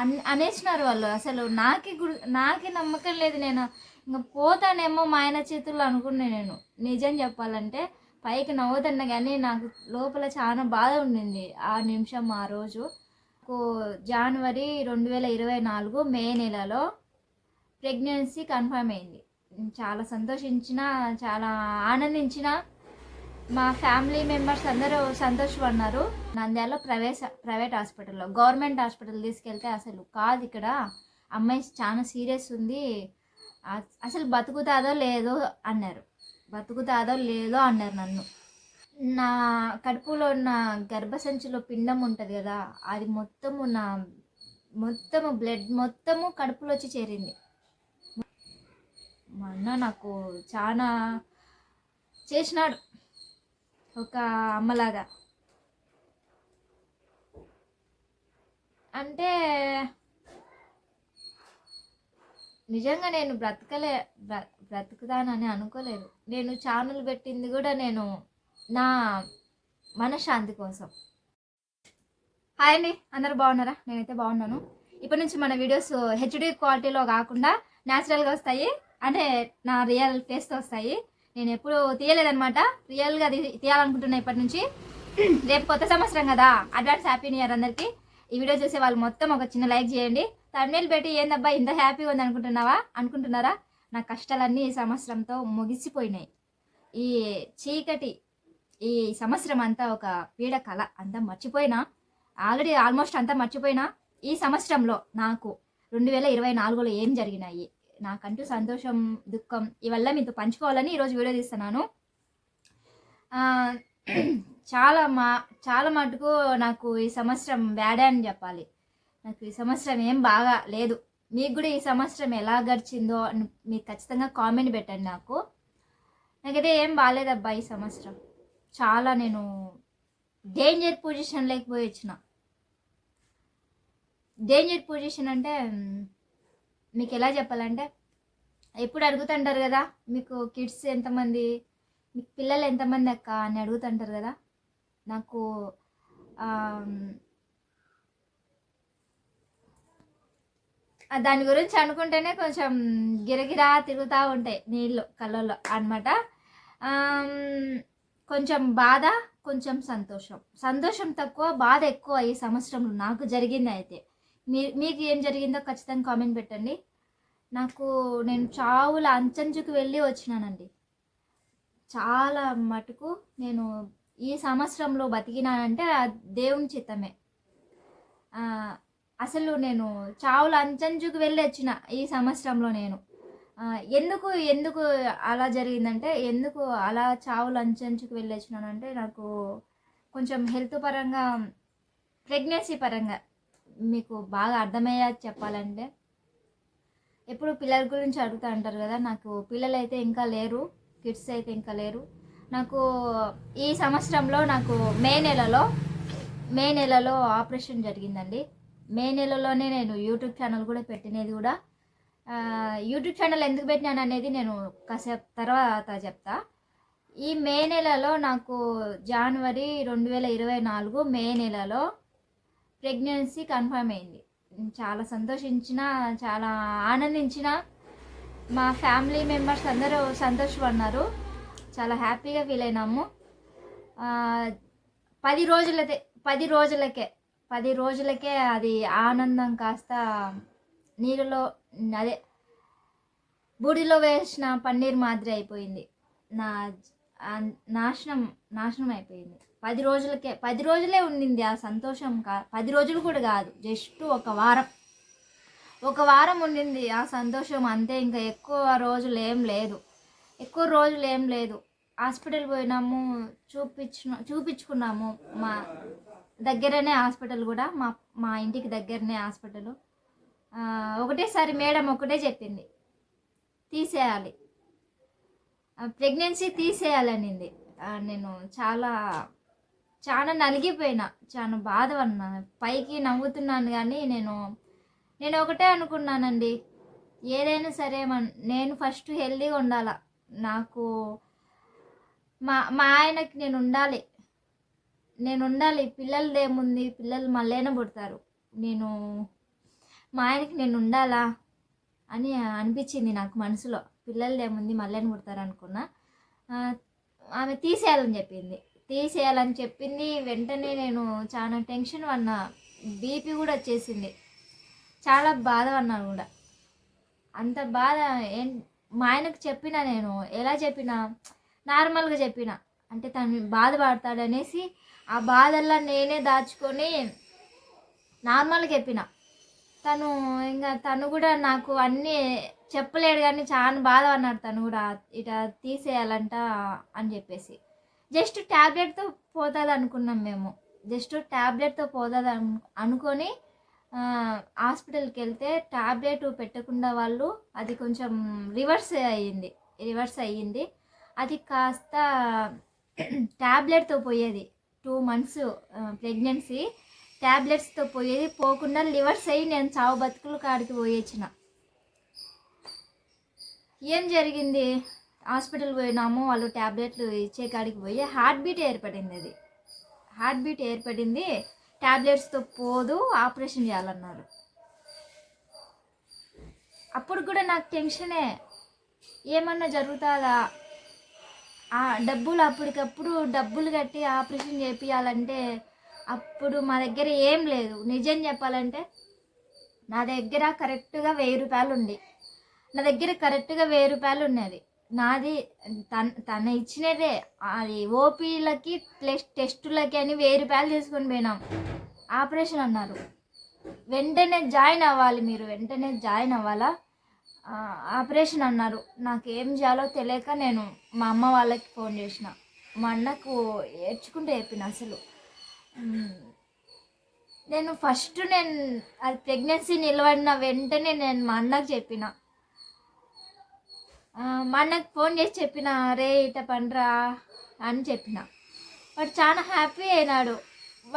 అన్ అనేసినారు వాళ్ళు. అసలు నాకే గుడి నాకే నమ్మకం లేదు నేను. ఇంకా పోతానేమో మా ఆయన చేతుల్లో అనుకున్నా నేను. నిజం చెప్పాలంటే పైకి నవ్వుతున్నా కానీ నాకు లోపల చాలా బాధ ఉండింది ఆ నిమిషం ఆ రోజు. జనవరి రెండు వేల ఇరవై నాలుగు మే నెలలో ప్రెగ్నెన్సీ కన్ఫర్మ్ అయింది. చాలా సంతోషించిన చాలా ఆనందించిన మా ఫ్యామిలీ మెంబర్స్ అందరూ సంతోషపడినారు నంద్యాల ప్రవేశ ప్రైవేట్ హాస్పిటల్లో గవర్నమెంట్ హాస్పిటల్ తీసుకెళ్తే అసలు కాదు ఇక్కడ. అమ్మాయి చాలా సీరియస్ ఉంది. అసలు బతుకుతాదో లేదో అన్నారు. బతుకుతాదో లేదో అన్నారు నన్ను. నా కడుపులో ఉన్న గర్భసంచిలో పిండం ఉంటుంది కదా అది మొత్తము నా మొత్తము బ్లడ్ మొత్తము కడుపులో వచ్చి చేరింది. మా అన్న నాకు చాలా చేసినాడు. ఒక అమ్మలాగా. అంటే నిజంగా నేను బ్రతకలే బ్ర- బ్రతుకుతానని అనుకోలేదు. నేను ఛానల్ పెట్టింది కూడా నేను నా మనశ్శాంతి కోసం. హాయ్ అండి అందరు బాగున్నారా? నేనైతే బాగున్నాను. ఇప్పటి నుంచి మన వీడియోస్ హెచ్డి క్వాలిటీలో కాకుండా న్యాచురల్గా వస్తాయి. అంటే నా రియల్ ఫేస్తో వస్తాయి. నేను ఎప్పుడు తీయలేదనమాట రియల్గా తీ- తీయాలనుకుంటున్నా ఇప్పటి నుంచి. రేపు కొత్త సంవత్సరం కదా. అడ్వాన్స్ హ్యాపీ న్యూ ఇయర్ అందరికీ. ఈ వీడియో చూసే వాళ్ళు మొత్తం ఒక చిన్న లైక్ చేయండి. తమిళ పెట్టి ఏందబ్బా ఇంత హ్యాపీగా ఉంది అనుకుంటున్నావా అనుకుంటున్నారా? నా కష్టాలన్నీ ఈ సంవత్సరంతో ముగిసిపోయినాయి. ఈ చీకటి ఈ సంవత్సరం అంతా ఒక పీడ కళ అంతా మర్చిపోయినా. ఆల్రెడీ ఆల్మోస్ట్ అంతా మర్చిపోయినా. ఈ సంవత్సరంలో నాకు రెండు వేల ఇరవై నాలుగులో ఏం జరిగినాయి? నాకంటూ సంతోషం దుఃఖం ఇవల్ల మీతో పంచుకోవాలని ఈరోజు వీడియో తీస్తున్నాను. చాలా మా చాలా మటుకు నాకు ఈ సంవత్సరం బ్యాడే అని చెప్పాలి. నాకు ఈ సంవత్సరం ఏం బాగా లేదు. మీకు కూడా ఈ సంవత్సరం ఎలా గడిచిందో అని మీరు ఖచ్చితంగా కామెంట్ పెట్టండి నాకు. నాకైతే ఏం బాగాలేదబ్బా ఈ సంవత్సరం. చాలా నేను డేంజర్ పొజిషన్ లేకపోయి వచ్చిన. డేంజర్ పొజిషన్ అంటే మీకు ఎలా చెప్పాలంటే ఎప్పుడు అడుగుతుంటారు కదా మీకు కిడ్స్ ఎంతమంది మీకు పిల్లలు ఎంతమంది అక్క అని అడుగుతుంటారు కదా నాకు దాని గురించి అనుకుంటేనే కొంచెం గిరగిరా తిరుగుతూ ఉంటాయి నీళ్ళు కళ్ళల్లో అనమాట కొంచెం బాధ కొంచెం సంతోషం. సంతోషం తక్కువ బాధ ఎక్కువ ఈ సంవత్సరంలో నాకు జరిగింది అయితే. మీ మీకు ఏం జరిగిందో ఖచ్చితంగా కామెంట్ పెట్టండి. నాకు నేను చావుల అంచంచుకు వెళ్ళి వచ్చినానండి. చాలా మటుకు నేను ఈ సంవత్సరంలో బతికినానంటే దేవుని చిత్తమే. అసలు నేను చావుల అంచంచుకు వెళ్ళి వచ్చిన ఈ సంవత్సరంలో నేను. ఎందుకు ఎందుకు అలా జరిగిందంటే ఎందుకు అలా చావుల అంచంచుకు వెళ్ళి వచ్చినానంటే నాకు కొంచెం హెల్త్ పరంగా ప్రెగ్నెన్సీ పరంగా మీకు బాగా అర్థమయ్యా చెప్పాలంటే ఎప్పుడు పిల్లల గురించి అడుగుతూ అంటారు కదా నాకు పిల్లలు అయితే ఇంకా లేరు కిడ్స్ అయితే ఇంకా లేరు. నాకు ఈ సంవత్సరంలో నాకు మే నెలలో మే నెలలో ఆపరేషన్ జరిగిందండి. మే నెలలోనే నేను యూట్యూబ్ ఛానల్ కూడా పెట్టినది కూడా. యూట్యూబ్ ఛానల్ ఎందుకు పెట్టినాను అనేది నేను కాసేపు తర్వాత చెప్తా. ఈ మే నెలలో నాకు జనవరి రెండు వేల ఇరవై నాలుగు మే నెలలో ప్రెగ్నెన్సీ కన్ఫర్మ్ అయింది. చాలా సంతోషించిన చాలా ఆనందించిన మా ఫ్యామిలీ మెంబర్స్ అందరూ సంతోషపడినారు చాలా హ్యాపీగా ఫీల్ అయినాము. పది రోజులకే పది రోజులకే పది రోజులకే అది ఆనందం కాస్త నీళ్ళలో అదే బూడిలో వేసిన పన్నీర్ మాదిరి అయిపోయింది. నా నాశనం నాశనం అయిపోయింది పది రోజులకే పది రోజులే ఉండింది ఆ సంతోషం కా పది రోజులు కూడా కాదు జస్ట్ ఒక వారం. ఒక వారం ఉండింది ఆ సంతోషం అంతే ఇంకా ఎక్కువ రోజులు ఏం లేదు. ఎక్కువ రోజులు ఏం లేదు. హాస్పిటల్ పోయినాము చూపించిన చూపించుకున్నాము మా దగ్గరనే హాస్పిటల్ కూడా మా మా ఇంటికి దగ్గరనే హాస్పిటల్. ఒకటేసారి మేడం ఒకటే చెప్పింది తీసేయాలి. ప్రెగ్నెన్సీ తీసేయాలనింది. నేను చాలా చాలా నలిగిపోయినా. చాలా బాధపడినా పైకి నవ్వుతున్నాను కానీ నేను నేను ఒకటే అనుకున్నానండి. ఏదైనా సరే మన నేను ఫస్ట్ హెల్దీగా ఉండాల. నాకు మా మా ఆయనకి నేను ఉండాలి. నేను ఉండాలి. పిల్లలదేముంది పిల్లలు మళ్ళీనే పుడతారు. నేను మా ఆయనకి నేను ఉండాలా అని అనిపించింది నాకు మనసులో. పిల్లలు ఏముంది మళ్ళీ కుడతారు అనుకున్నా ఆమె తీసేయాలని చెప్పింది. తీసేయాలని చెప్పింది వెంటనే నేను చాలా టెన్షన్ పడినా. బీపీ కూడా వచ్చేసింది. చాలా బాధ పడినా కూడా. అంత బాధ ఏం మా ఆయనకు చెప్పిన నేను. ఎలా చెప్పిన? నార్మల్గా చెప్పిన. అంటే తను బాధపడతాడనేసి ఆ బాధల్లా నేనే దాచుకొని నార్మల్గా చెప్పిన. తను ఇంకా తను కూడా నాకు అన్నీ చెప్పలేడు కానీ చాలా బాధ అన్నాడు తను కూడా. ఇట తీసేయాలంట అని చెప్పేసి. జస్ట్ ట్యాబ్లెట్తో పోతుంది అనుకున్నాం మేము. జస్ట్ ట్యాబ్లెట్తో పోతుంది అను అనుకొని హాస్పిటల్కి వెళ్తే ట్యాబ్లెట్ పెట్టకుండా వాళ్ళు అది కొంచెం రివర్స్ అయ్యింది. రివర్స్ అయ్యింది. అది కాస్త ట్యాబ్లెట్తో పోయేది. టూ మంత్స్ ప్రెగ్నెన్సీ ట్యాబ్లెట్స్తో పోయేది. పోకుండా లివర్స్ అయ్యి నేను చావు బతుకులు కాడికి పోయొచ్చిన. ఏం జరిగింది? హాస్పిటల్ పోయినాము వాళ్ళు ట్యాబ్లెట్లు ఇచ్చే కాడికి పోయి హార్ట్ బీట్ ఏర్పడింది అది. హార్ట్ బీట్ ఏర్పడింది ట్యాబ్లెట్స్తో పోదు ఆపరేషన్ చేయాలన్నారు. అప్పుడు కూడా నాకు టెన్షనే. ఏమన్నా జరుగుతుందా? ఆ డబ్బులు అప్పటికప్పుడు డబ్బులు కట్టి ఆపరేషన్ చేపియాలంటే అప్పుడు మా దగ్గర ఏం లేదు. నిజం చెప్పాలంటే నా దగ్గర కరెక్ట్గా వెయ్యి రూపాయలు ఉంది నా దగ్గర కరెక్ట్గా వెయ్యి రూపాయలు ఉన్నది. నాది తన తన ఇచ్చినదే. అది ఓపీలకి టెస్ట్ టెస్టులకి అని వెయ్యి రూపాయలు తీసుకొని పోయినాం. ఆపరేషన్ అన్నారు. వెంటనే జాయిన్ అవ్వాలి మీరు వెంటనే జాయిన్ అవ్వాలా? ఆపరేషన్ అన్నారు. నాకు ఏం చేయాలో తెలియక నేను మా అమ్మ వాళ్ళకి ఫోన్ చేసిన. మా అన్నకు ఏడ్చుకుంటే చెప్పిన అసలు. నేను ఫస్ట్ నేను అది ప్రెగ్నెన్సీ నిలబడిన వెంటనే నేను మా అన్నకు చెప్పిన. మా అన్నకు ఫోన్ చేసి చెప్పిన రే ఇట పండ్రా అని చెప్పిన. వాడు చాలా హ్యాపీ అయినాడు.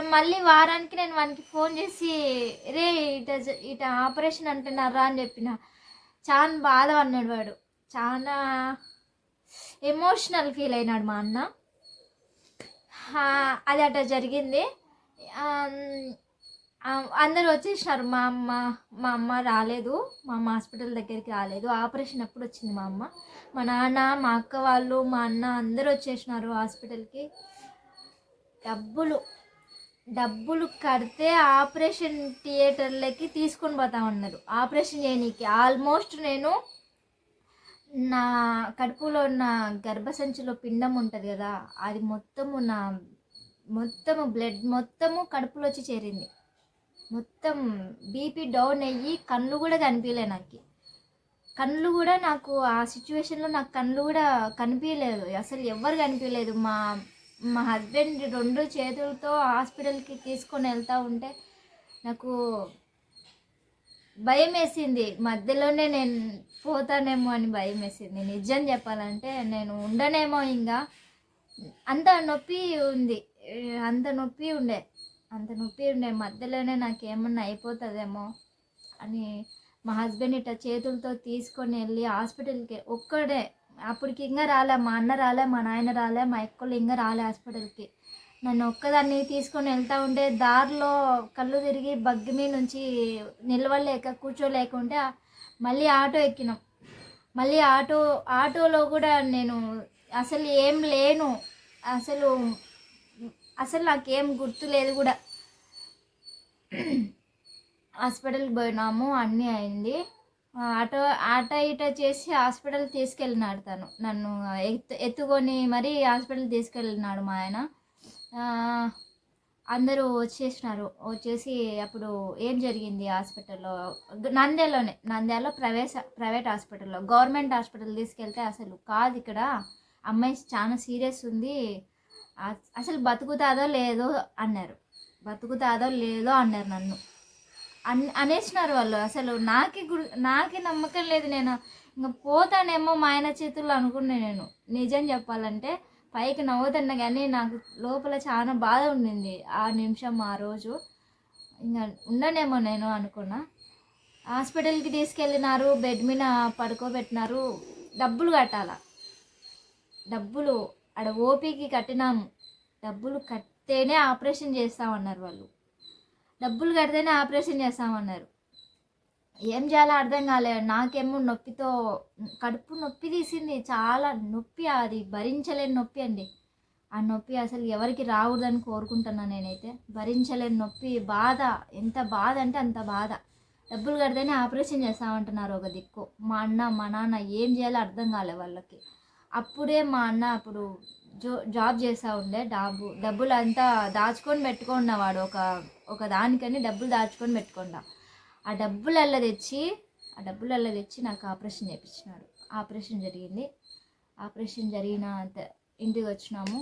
మళ్ళీ వారానికి నేను వానికి ఫోన్ చేసి రే ఇట జ- ఇట ఆపరేషన్ అంటున్నారా అని చెప్పిన. చాలా బాధ అన్నాడు వాడు. చాలా ఎమోషనల్ ఫీల్ అయినాడు మా అన్న. అది అట్లా జరిగింది. అందరూ వచ్చేసినారు. మా అమ్మ మా అమ్మ రాలేదు. మా అమ్మ హాస్పిటల్ దగ్గరికి రాలేదు. ఆపరేషన్ ఎప్పుడు వచ్చింది మా అమ్మ? మా నాన్న మా అక్క వాళ్ళు మా అన్న అందరూ వచ్చేసినారు హాస్పిటల్కి. డబ్బులు డబ్బులు కడితే ఆపరేషన్ థియేటర్లకి తీసుకొని పోతా ఉన్నారు ఆపరేషన్ చేయనీకి. ఆల్మోస్ట్ నేను నా కడుపులో ఉన్న గర్భసంచిలో పిండం ఉంటుంది కదా అది మొత్తము నా మొత్తము బ్లడ్ మొత్తము కడుపులో వచ్చి చేరింది. మొత్తం బీపీ డౌన్ అయ్యి కళ్ళు కూడా కనిపించలే నాకు. కళ్ళు కూడా నాకు ఆ సిచ్యువేషన్లో నాకు కళ్ళు కూడా కనిపించలేదు. అసలు ఎవరు కనిపించలేదు. మా మా హస్బెండ్ రెండు చేతులతో హాస్పిటల్కి తీసుకొని వెళ్తూ ఉంటే నాకు భయం వేసింది. మధ్యలోనే నేను పోతానేమో అని భయం వేసింది. నిజం చెప్పాలంటే నేను ఉండనేమో ఇంకా అంత నొప్పి ఉంది. అంత నొప్పి ఉండే. అంత నొప్పి ఉండే మధ్యలోనే నాకు ఏమన్నా అయిపోతుందేమో అని మా హస్బెండ్ ఇట్లా చేతులతో తీసుకొని వెళ్ళి హాస్పిటల్కి ఒక్కడే అప్పటికి ఇంకా రాలే మా అన్న రాలే మా నాయన రాలే మా ఎక్కలు ఇంకా రాలే హాస్పిటల్కి. నన్ను ఒక్కదాన్ని తీసుకొని వెళ్తూ ఉంటే దారిలో కళ్ళు తిరిగి బగ్గి మీద నుంచి నిలవలేక కూర్చోలేకుంటే మళ్ళీ ఆటో ఎక్కినాం. మళ్ళీ ఆటో ఆటోలో కూడా నేను అసలు ఏం లేను. అసలు అసలు నాకేం గుర్తు లేదు కూడా. హాస్పిటల్కి పోయినాము అన్నీ అయింది. ఆటో ఆటో ఇట చేసి హాస్పిటల్ తీసుకెళ్ళినాడు తను. నన్ను ఎత్తు ఎత్తుకొని మరీ హాస్పిటల్ తీసుకెళ్ళినాడు మా ఆయన. అందరూ వచ్చేసినారు. వచ్చేసి అప్పుడు ఏం జరిగింది హాస్పిటల్లో? నంద్యాలోనే నంద్యాలో ప్రవేశ ప్రైవేట్ హాస్పిటల్లో. గవర్నమెంట్ హాస్పిటల్ తీసుకెళ్తే అసలు కాదు ఇక్కడ. అమ్మాయి చాలా సీరియస్ ఉంది. అసలు బతుకుతాదో లేదో అన్నారు. బతుకుతాదో లేదో అన్నారు నన్ను. అన్ అనేసినారు వాళ్ళు. అసలు నాకే గుడి నాకే నమ్మకం లేదు నేను. ఇంకా పోతానేమో మా ఆయన చేతుల్లో అనుకున్నా నేను. నిజం చెప్పాలంటే పైకి నవ్వుతున్నా కానీ నాకు లోపల చాలా బాధ ఉండింది ఆ నిమిషం ఆ రోజు. ఇంకా ఉండనేమో నేను అనుకున్నా. హాస్పిటల్కి తీసుకెళ్ళినారు బెడ్ మీద పడుకోబెట్టినారు. డబ్బులు కట్టాల? డబ్బులు ఆడ ఓపీకి కట్టినాము. డబ్బులు కడితేనే ఆపరేషన్ చేస్తామన్నారు వాళ్ళు. డబ్బులు కడితేనే ఆపరేషన్ చేస్తామన్నారు. ఏం చేయాలో అర్థం కాలే. నాకేమో నొప్పితో కడుపు నొప్పి తీసింది. చాలా నొప్పి అది. భరించలేని నొప్పి అండి. ఆ నొప్పి అసలు ఎవరికి రావద్దని కోరుకుంటున్నా నేనైతే. భరించలేని నొప్పి బాధ. ఎంత బాధ అంటే అంత బాధ. డబ్బులు కడితేనే ఆపరేషన్ చేస్తామంటున్నారు ఒక దిక్కు. మా అన్న మా నాన్న ఏం చేయాలో అర్థం కాలే వాళ్ళకి. అప్పుడే మా అన్న అప్పుడు జో జాబ్ చేస్తూ ఉండే డబ్బు డబ్బులు అంతా దాచుకొని పెట్టుకున్నవాడు ఒక ఒక దానికని డబ్బులు దాచుకొని పెట్టుకుండా ఆ డబ్బులల్ల తెచ్చి ఆ డబ్బులల్ల తెచ్చి నాకు ఆపరేషన్ చేయించినాడు ఆపరేషన్ జరిగింది. ఆపరేషన్ జరిగిన ఇంటికి వచ్చినాము.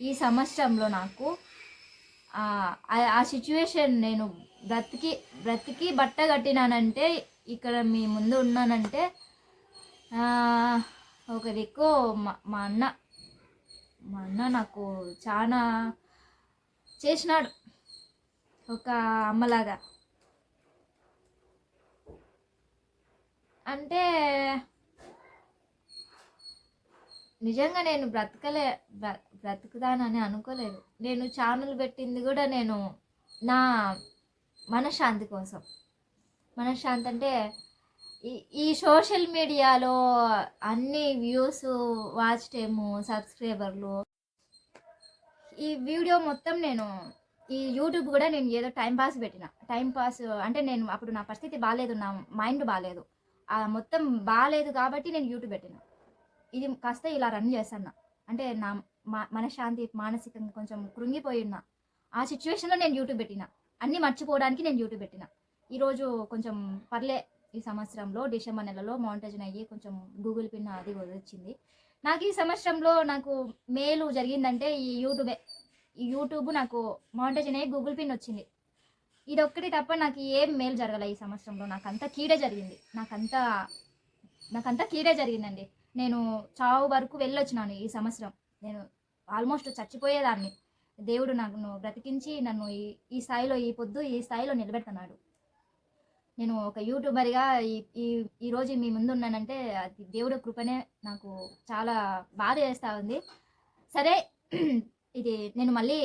ఈ సంవత్సరంలో నాకు ఆ ఆ సిచ్యువేషన్ నేను బ్రతికి బ్రతికి బట్ట కట్టినానంటే ఇక్కడ మీ ముందు ఉన్నానంటే ఒకరికో మా మా అన్న మా అన్న నాకు చాలా చేసినాడు. ఒక అమ్మలాగా. అంటే నిజంగా నేను బ్రతకలే బ్ర- బ్రతుకుదానని అనుకోలేదు. నేను ఛానల్ పెట్టింది కూడా నేను నా మనశ్శాంతి కోసం. మనశ్శాంతి అంటే ఈ ఈ సోషల్ మీడియాలో అన్ని వ్యూస్ వాచ్ టైము సబ్స్క్రైబర్లు. ఈ వీడియో మొత్తం నేను ఈ యూట్యూబ్ కూడా నేను ఏదో టైం పాస్ పెట్టిన. టైం పాస్ అంటే నేను అప్పుడు నా పరిస్థితి బాగాలేదు నా మైండ్ బాగాలేదు మొత్తం బాగాలేదు కాబట్టి నేను యూట్యూబ్ పెట్టిన. ఇది కాస్త ఇలా రన్ చేస్తాను అంటే నా మా మనశ్శాంతి మానసికంగా కొంచెం కృంగిపోయి ఆ సిచ్యువేషన్లో నేను యూట్యూబ్ పెట్టిన. అన్నీ మర్చిపోవడానికి నేను యూట్యూబ్ పెట్టిన. ఈరోజు కొంచెం పర్లే ఈ సంవత్సరంలో డిసెంబర్ నెలలో మౌంటేజన్ అయ్యి కొంచెం గూగుల్ పిన్ అది వచ్చింది. నాకు ఈ సంవత్సరంలో నాకు మేలు జరిగిందంటే ఈ యూట్యూబే. ఈ యూట్యూబ్ నాకు మౌంటేజన్ అయ్యి గూగుల్ పిన్ వచ్చింది. ఇది ఒక్కటి తప్ప నాకు ఏం మేలు జరగలే ఈ సంవత్సరంలో. నాకు కీడే జరిగింది. నాకంతా నాకంతా కీడే జరిగిందండి. నేను చావు వరకు వెళ్ళొచ్చినాను ఈ సంవత్సరం. నేను ఆల్మోస్ట్ చచ్చిపోయేదాన్ని. దేవుడు నన్ను బ్రతికించి నన్ను ఈ ఈ స్థాయిలో ఈ పొద్దు ఈ స్థాయిలో నిలబెడుతున్నాడు. నేను ఒక యూట్యూబర్గా ఈ ఈ ఈరోజు రోజు మీ ముందు ఉన్నానంటే అది దేవుడి కృపనే నాకు చాలా బాధ చేస్తూ ఉంది. సరే ఇది నేను మళ్ళీ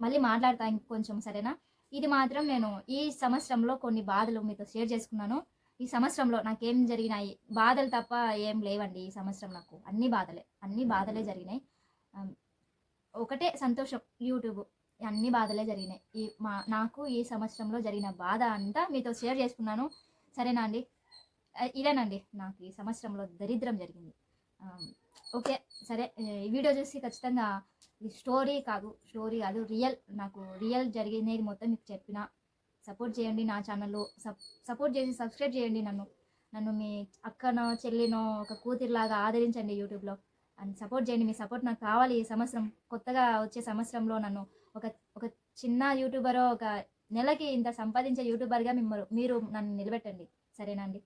మళ్ళీ మాట్లాడతా ఇంకొంచెం సరేనా? ఇది మాత్రం నేను ఈ సంవత్సరంలో కొన్ని బాధలు మీతో షేర్ చేసుకున్నాను. ఈ సంవత్సరంలో నాకేం జరిగినాయి? బాధలు తప్ప ఏం లేవండి ఈ సంవత్సరం నాకు. అన్ని బాధలే అన్ని బాధలే జరిగినాయి. ఒకటే సంతోషం యూట్యూబ్. అన్ని బాధలే జరిగినాయి. ఈ మా నాకు ఈ సంవత్సరంలో జరిగిన బాధ అంతా మీతో షేర్ చేసుకున్నాను. సరేనా అండి? ఇదేనండి నాకు ఈ సంవత్సరంలో దరిద్రం జరిగింది. ఓకే సరే. ఈ వీడియో చూసి ఖచ్చితంగా ఇది స్టోరీ కాదు స్టోరీ కాదు రియల్ నాకు రియల్ జరిగినది మొత్తం మీకు చెప్పిన. సపోర్ట్ చేయండి నా ఛానల్లో. సప్ సపోర్ట్ చేసి సబ్స్క్రైబ్ చేయండి నన్ను. నన్ను మీ అక్కనో చెల్లినో ఒక కూతురిలాగా ఆదరించండి యూట్యూబ్లో. అండ్ సపోర్ట్ చేయండి. మీ సపోర్ట్ నాకు కావాలి ఈ సంవత్సరం. కొత్తగా వచ్చే సంవత్సరంలో నన్ను ఒక ఒక చిన్న యూట్యూబరో ఒక నెలకి ఇంత సంపాదించే యూట్యూబర్గా మిమ్మల్ని మీరు నన్ను నిలబెట్టండి. సరేనండి